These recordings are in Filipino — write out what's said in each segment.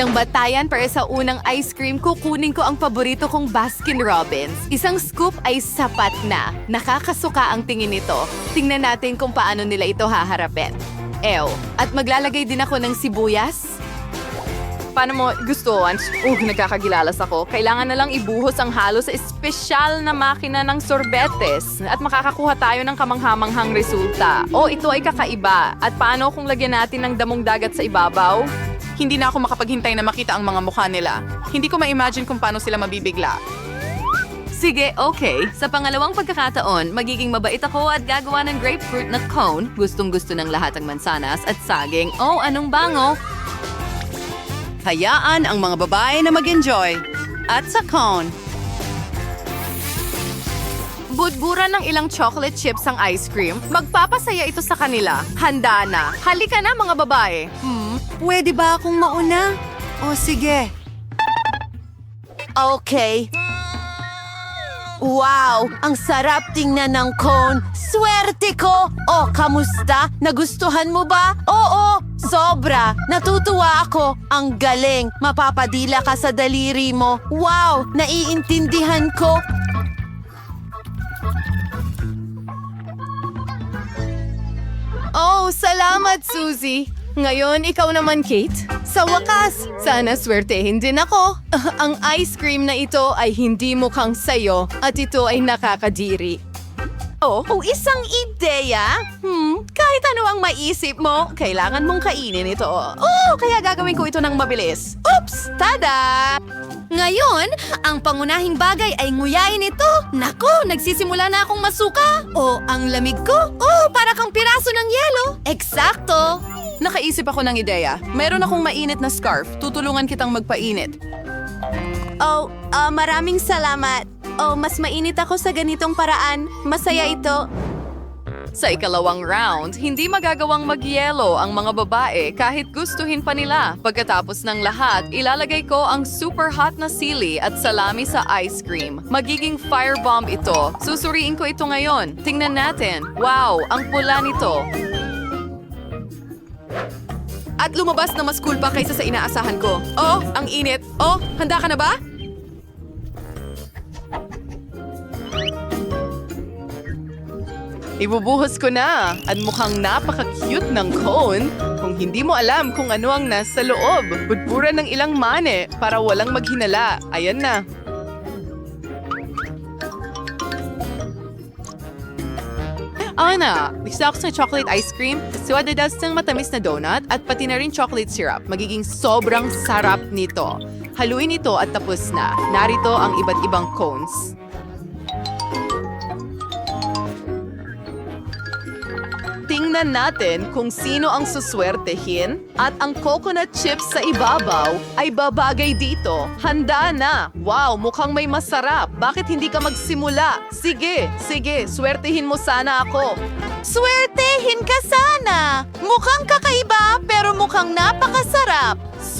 ng batayan para sa unang ice cream, kukunin ko ang paborito kong Baskin Robbins. Isang scoop ay sapat na. Nakakasuka ang tingin nito. Tingnan natin kung paano nila ito haharapin. Ew. At maglalagay din ako ng sibuyas. Paano mo gustuhan? Uh, nagkakagilalas ako. Kailangan na lang ibuhos ang halo sa espesyal na makina ng sorbetes at makakakuha tayo ng kamanghamanghang resulta. O ito ay kakaiba. At paano kung lagyan natin ng damong dagat sa ibabaw? Hindi na ako makapaghintay na makita ang mga mukha nila. Hindi ko ma-imagine kung paano sila mabibigla. Sige, okay. Sa pangalawang pagkakataon, magiging mabait ako at gagawa ng grapefruit na cone. Gustong-gusto ng lahat ang mansanas at saging. Oh, anong bango? Hayaan ang mga babae na mag-enjoy. At sa cone, Budbura ng ilang chocolate chips ang ice cream. Magpapasaya ito sa kanila. Handa na. Halika na mga babae. Hmm, pwede ba akong mauna? O sige. Okay. Wow! Ang sarap tingnan ng cone. Swerte ko! Oh, kamusta? Nagustuhan mo ba? Oo, sobra. Natutuwa ako. Ang galing. Mapapadila ka sa daliri mo. Wow! Naiintindihan ko. Oh, salamat, Suzy. Ngayon, ikaw naman, Kate. Sa wakas, sana swertehin din ako. ang ice cream na ito ay hindi mukhang sayo at ito ay nakakadiri. Oh, oh, isang ideya? Hmm, kahit ano ang maisip mo, kailangan mong kainin ito. Oh, kaya gagawin ko ito ng mabilis. Oops! Tada! Ngayon, ang pangunahing bagay ay nguyain ito. Nako, nagsisimula na akong masuka. O, ang lamig ko. Oh, para kang piraso ng yelo. Eksakto. Nakaisip ako ng ideya. Meron akong mainit na scarf. Tutulungan kitang magpainit. Oh, ah, maraming salamat. Oh, mas mainit ako sa ganitong paraan. Masaya ito. Sa ikalawang round, hindi magagawang magyelo ang mga babae kahit gustuhin pa nila. Pagkatapos ng lahat, ilalagay ko ang super hot na sili at salami sa ice cream. Magiging firebomb ito. Susuriin ko ito ngayon. Tingnan natin. Wow, ang pula nito. At lumabas na mas cool pa kaysa sa inaasahan ko. Oh, ang init. Oh, handa ka na ba? Ibubuhos ko na at mukhang napaka-cute ng cone. Kung hindi mo alam kung ano ang nasa loob, budpura ng ilang mane para walang maghinala. Ayan na. Ana, gusto ako sa chocolate ice cream, suwadadas ng matamis na donut at pati na rin chocolate syrup. Magiging sobrang sarap nito. Haluin ito at tapos na. Narito ang iba't ibang cones. Tingnan natin kung sino ang suswertehin at ang coconut chips sa ibabaw ay babagay dito. Handa na! Wow, mukhang may masarap. Bakit hindi ka magsimula? Sige, sige, swertehin mo sana ako. Swertehin ka sana! Mukhang kakaiba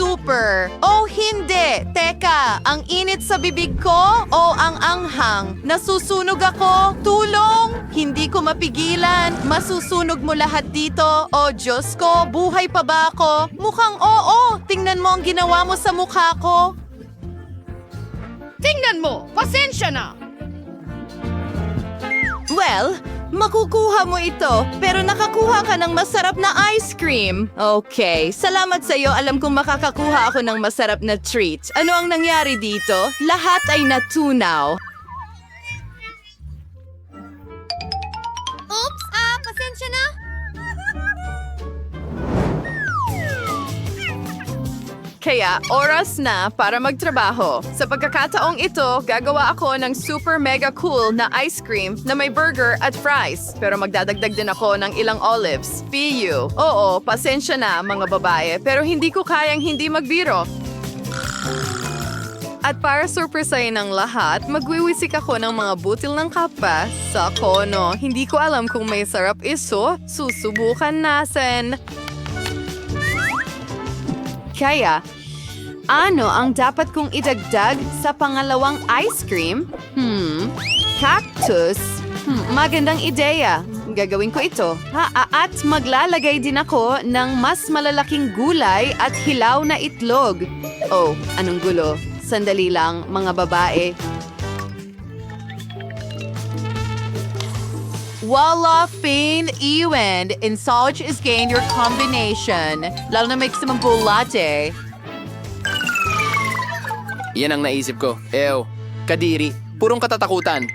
Super! Oh, hindi! Teka, ang init sa bibig ko o ang anghang? Nasusunog ako? Tulong! Hindi ko mapigilan. Masusunog mo lahat dito. Oh, Diyos ko, buhay pa ba ako? Mukhang oo! Tingnan mo ang ginawa mo sa mukha ko. Tingnan mo! Pasensya na! Well, makukuha mo ito, pero nakakuha ka ng masarap na ice cream. Okay, salamat sa iyo. Alam kong makakakuha ako ng masarap na treat. Ano ang nangyari dito? Lahat ay natunaw. Kaya oras na para magtrabaho. Sa pagkakataong ito, gagawa ako ng super mega cool na ice cream na may burger at fries. Pero magdadagdag din ako ng ilang olives. PU. Oo, pasensya na mga babae, pero hindi ko kayang hindi magbiro. At para surpresahin ng lahat, magwiwisik ako ng mga butil ng kapa sa kono. Hindi ko alam kung may sarap iso. Susubukan natin. Kaya, ano ang dapat kong idagdag sa pangalawang ice cream? Hmm, cactus? Hmm, magandang ideya. Gagawin ko ito. Ha, at maglalagay din ako ng mas malalaking gulay at hilaw na itlog. Oh, anong gulo? Sandali lang, mga babae. Voila, Fane, Ewan. In Solge is gain your combination. Lalo na mix ng bulate. Yan ang naisip ko. Ew, kadiri, purong katatakutan.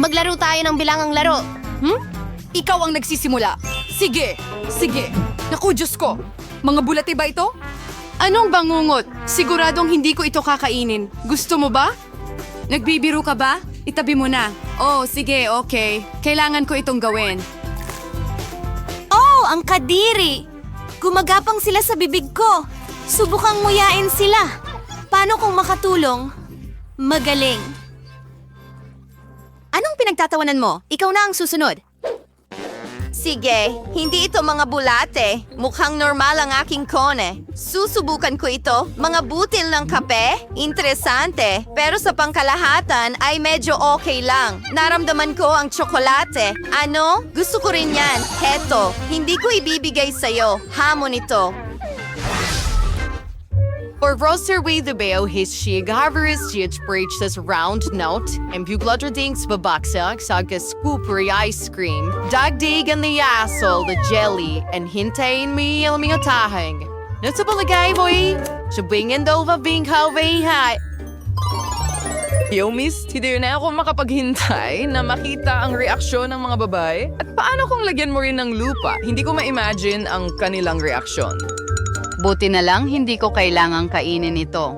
Maglaro tayo ng bilangang laro. Hmm? Ikaw ang nagsisimula. Sige, sige. Naku, Diyos ko. Mga bulate ba ito? Anong bangungot? Siguradong hindi ko ito kakainin. Gusto mo ba? Nagbibiro ka ba? Itabi mo na. Oh, sige, okay. Kailangan ko itong gawin. Oh, ang kadiri! Gumagapang sila sa bibig ko. Subukang nguyain sila. Paano kung makatulong? Magaling. Anong pinagtatawanan mo? Ikaw na ang susunod. Sige, hindi ito mga bulate. Mukhang normal ang aking kone. Susubukan ko ito. Mga butil ng kape? Interesante. Pero sa pangkalahatan ay medyo okay lang. Naramdaman ko ang tsokolate. Ano? Gusto ko rin yan. Heto, hindi ko ibibigay sa'yo. Hamon ito. For roster way the beo his shig harveris jit breach this round note and buglutter dinks babaksak saga scoopery ice cream dagdig and the asshole the jelly and hintayin me ilming tahang Nasa balagay boy Shabingin dova bing halvay hat Yo, miss, hindi na ako makapaghintay na makita ang reaksyon ng mga babae. At paano kung lagyan mo rin ng lupa? Hindi ko ma-imagine ang kanilang reaksyon. Buti na lang hindi ko kailangang kainin ito.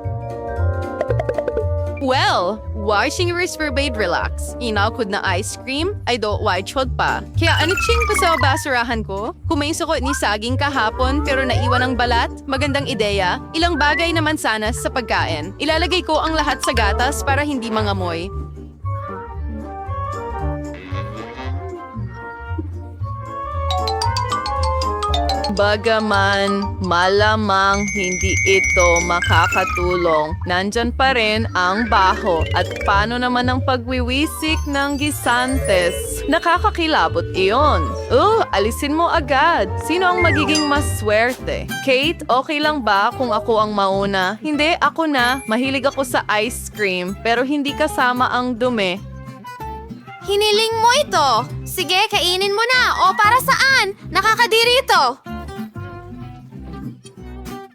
Well, washing wrist for bait relax. Inaw na ice cream, ay do white chod pa. Kaya anitsing pa sa basurahan ko? Kumainso ko ni saging kahapon pero naiwan ang balat? Magandang ideya. Ilang bagay naman sana sa pagkain. Ilalagay ko ang lahat sa gatas para hindi mangamoy. Bagaman malamang hindi ito makakatulong, nandyan pa rin ang baho at paano naman ang pagwiwisik ng gisantes. Nakakakilabot iyon. Uh, alisin mo agad. Sino ang magiging mas swerte? Kate, okay lang ba kung ako ang mauna? Hindi, ako na. Mahilig ako sa ice cream pero hindi kasama ang dumi. Hiniling mo ito. Sige, kainin mo na. O para saan? Nakakadiri ito.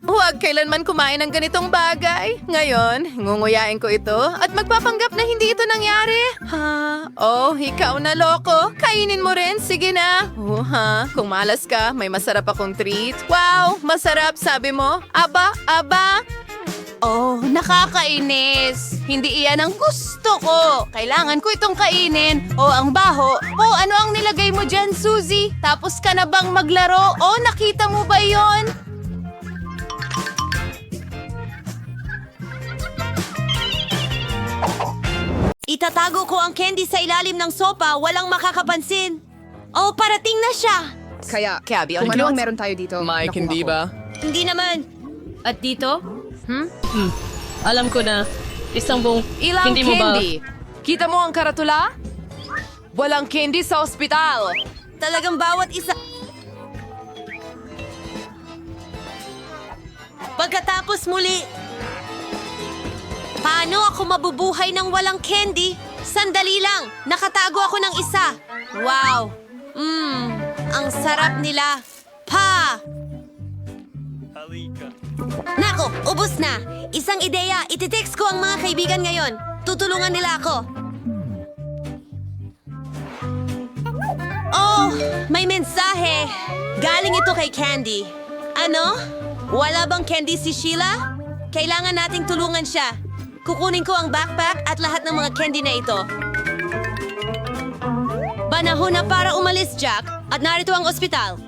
Huwag kailanman kumain ng ganitong bagay. Ngayon, ngunguyain ko ito at magpapanggap na hindi ito nangyari. Ha? Oh, ikaw na loko. Kainin mo rin. Sige na. Oh, ha? Kung malas ka, may masarap akong treat. Wow! Masarap, sabi mo? Aba, aba. Oh, nakakainis. Hindi iyan ang gusto ko. Kailangan ko itong kainin. O ang baho. O ano ang nilagay mo dyan, Suzy? Tapos ka na bang maglaro? O nakita mo ba yon? Itatago ko ang candy sa ilalim ng sopa, walang makakapansin. Oh, parating na siya. Kaya, kung ano ang meron tayo dito? Mike, nakuha hindi ko. ba? Hindi naman. At dito? Hmm? Alam ko na. Isang buong... Ilang hindi mo ba... candy? Kita mo ang karatula? Walang candy sa ospital. Talagang bawat isa... Pagkatapos muli... Paano ako mabubuhay ng walang candy? Sandali lang, nakatago ako ng isa. Wow! Mmm, ang sarap nila. Pa! Nako, ubos na. Isang ideya, ititext ko ang mga kaibigan ngayon. Tutulungan nila ako. Oh, may mensahe. Galing ito kay Candy. Ano? Wala bang Candy si Sheila? Kailangan nating tulungan siya. Kukunin ko ang backpack at lahat ng mga candy na ito. Panahon na para umalis, Jack. At narito ang ospital.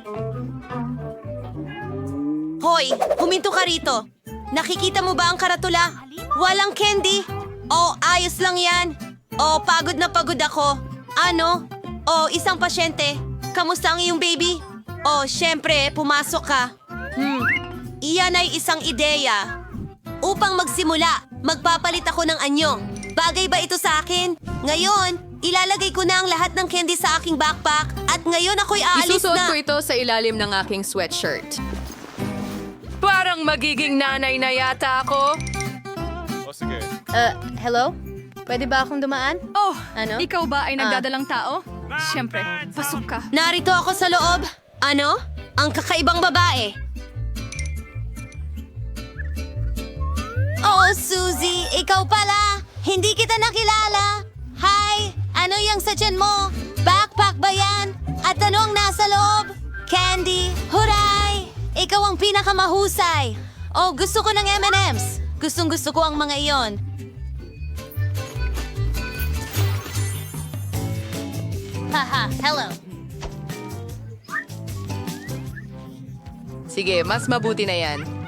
Hoy, huminto ka rito. Nakikita mo ba ang karatula? Walang candy. Oh, ayos lang yan. Oh, pagod na pagod ako. Ano? Oh, isang pasyente. Kamusta ang iyong baby? Oh, syempre, pumasok ka. Hmm, iyan ay isang ideya. Upang magsimula, magpapalit ako ng anyo. Bagay ba ito sa akin? Ngayon, ilalagay ko na ang lahat ng candy sa aking backpack at ngayon ako'y aalis Isusuot na. ko ito sa ilalim ng aking sweatshirt. Parang magiging nanay na yata ako. Uh, hello? Pwede ba akong dumaan? Oh, Ano? ikaw ba ay Ah. nagdadalang tao? Siyempre, pasok ka. Narito ako sa loob. Ano? Ang kakaibang babae. Oh, Suzy, ikaw pala. Hindi kita nakilala. Hi, ano yung sa mo? Backpack ba yan? At ano ang nasa loob? Candy, huray! Ikaw ang pinakamahusay. Oh, gusto ko ng M&M's. Gustong gusto ko ang mga iyon. Haha, hello. Sige, mas mabuti na yan.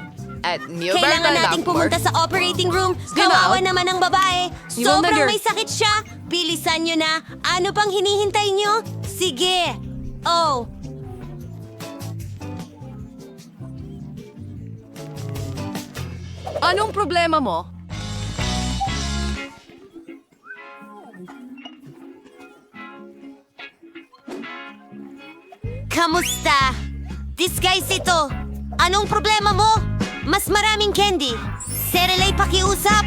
At Neil Kailangan nating pumunta sa operating room. Kawawa naman ang babae. Sobrang may sakit siya. Bilisan nyo na. Ano pang hinihintay nyo? Sige. Oh, Anong problema mo? kamusta? Disguise ito. Anong problema mo? Mas maraming candy. Serelay pakiusap?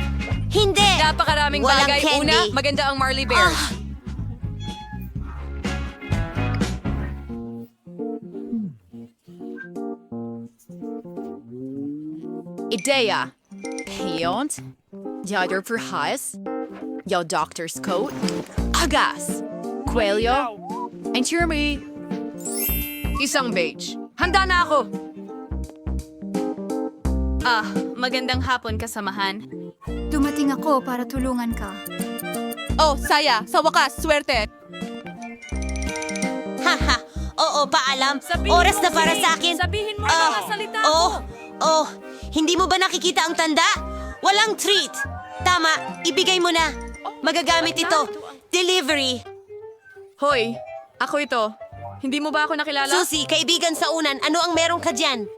Hindi. Napakaraming Walang bagay. candy. Una, maganda ang Marley Bears. Ah. Idea. Paint. Yadder for Haas. Your doctor's coat. Agas. Coelho. And Jeremy. Isang beige. Handa na ako. Ah, magandang hapon kasamahan. Dumating ako para tulungan ka. Oh, saya. Sa wakas, swerte. Haha. Oo, paalam. Oras na para sa akin. Sabihin mo Ah, oh, oh, hindi mo ba nakikita ang tanda? Walang treat. Tama, ibigay mo na. Magagamit ito. Delivery. Hoy, ako ito. Hindi mo ba ako nakilala? Susi, kaibigan sa unan, ano ang meron ka dyan?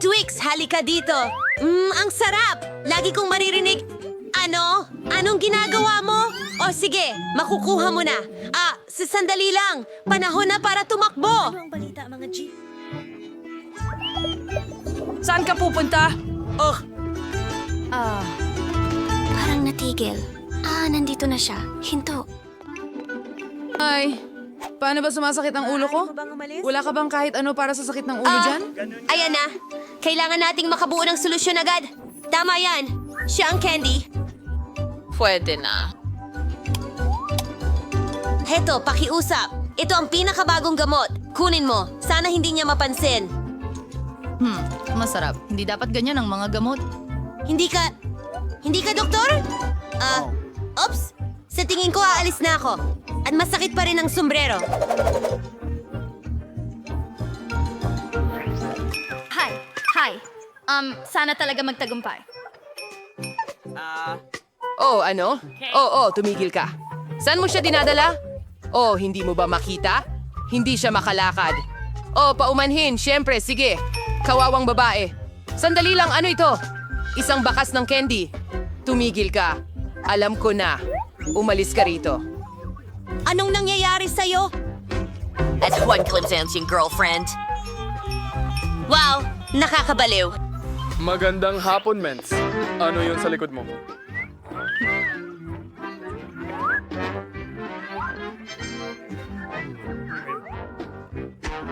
Twix, halika dito. Mmm, ang sarap. Lagi kong maririnig. Ano? Anong ginagawa mo? O sige, makukuha mo na. Ah, sa sandali lang. Panahon na para tumakbo. Saan ka pupunta? Oh, Parang natigil. Ah, nandito na siya. Hinto. ay. Paano ba sumasakit ang ulo ko? Wala ka bang kahit ano para sa sakit ng ulo Ah, dyan? ayan na. Kailangan nating makabuo ng solusyon agad. Tama yan. Siya ang candy. Pwede na. Heto, pakiusap. Ito ang pinakabagong gamot. Kunin mo. Sana hindi niya mapansin. Hmm, masarap. Hindi dapat ganyan ang mga gamot. Hindi ka... Hindi ka doktor? Ah, oops. Sa tingin ko, aalis na ako. At masakit pa rin ang sombrero. Hi. Hi. Um, sana talaga magtagumpay. Oh, ano? Oo, oh, tumigil ka. Saan mo siya dinadala? Oh, hindi mo ba makita? Hindi siya makalakad. Oh, paumanhin, syempre, sige. Kawawang babae. Sandali lang, ano ito? Isang bakas ng candy. Tumigil ka. Alam ko na. Umalis ka rito. Anong nangyayari sa'yo? At one glimpse yung girlfriend. Wow, nakakabaliw. Magandang hapon, Mens. Ano yun sa likod mo?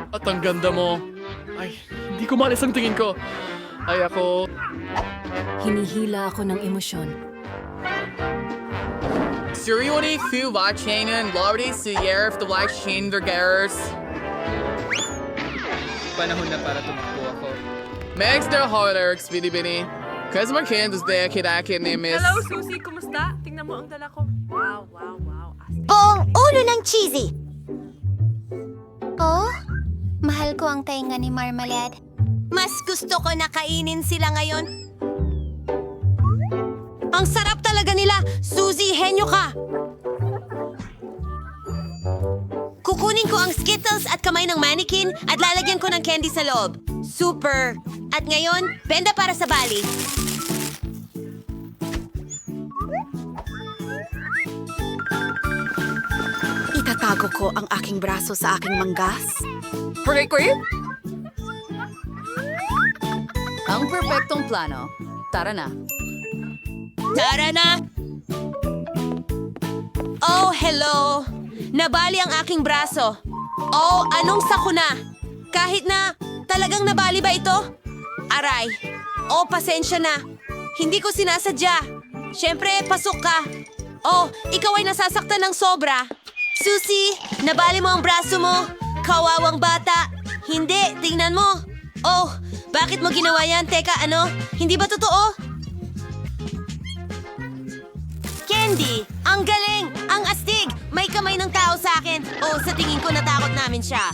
At ang ganda mo. Ay, hindi ko malis ang tingin ko. Ay, ako... Hinihila ako ng emosyon. Suriwari fu watching Lordy Suyer of the Black Chain Vergers. Panahon na para tumakbo ako. Max the Hollers, Bini Bini. Customer Candace there, Kidaki, name is. Susie. Kumusta? Tingnan mo ang dala ko. Wow, wow, wow. Buong ulo ng cheesy. Oh? Mahal ko ang tainga ni Marmalade. Mas gusto ko na kainin sila ngayon. Ang sarap talaga nila. Suzy, henyo ka! Kukunin ko ang Skittles at kamay ng mannequin at lalagyan ko ng candy sa loob. Super! At ngayon, benda para sa bali. Itatago ko ang aking braso sa aking manggas. Hurray, Kuy! Ang perfectong plano. Tara na. Tara na! Oh, hello! Nabali ang aking braso. Oh, anong sakuna? Kahit na, talagang nabali ba ito? Aray. Oh, pasensya na. Hindi ko sinasadya. Siyempre, pasok ka. Oh, ikaw ay nasasaktan ng sobra. Susie, nabali mo ang braso mo. Kawawang bata. Hindi, tingnan mo. Oh, bakit mo ginawa yan? Teka, ano? Hindi ba totoo? Candy! Ang galing! Ang astig! May kamay ng tao sa akin. Oh, sa tingin ko natakot namin siya.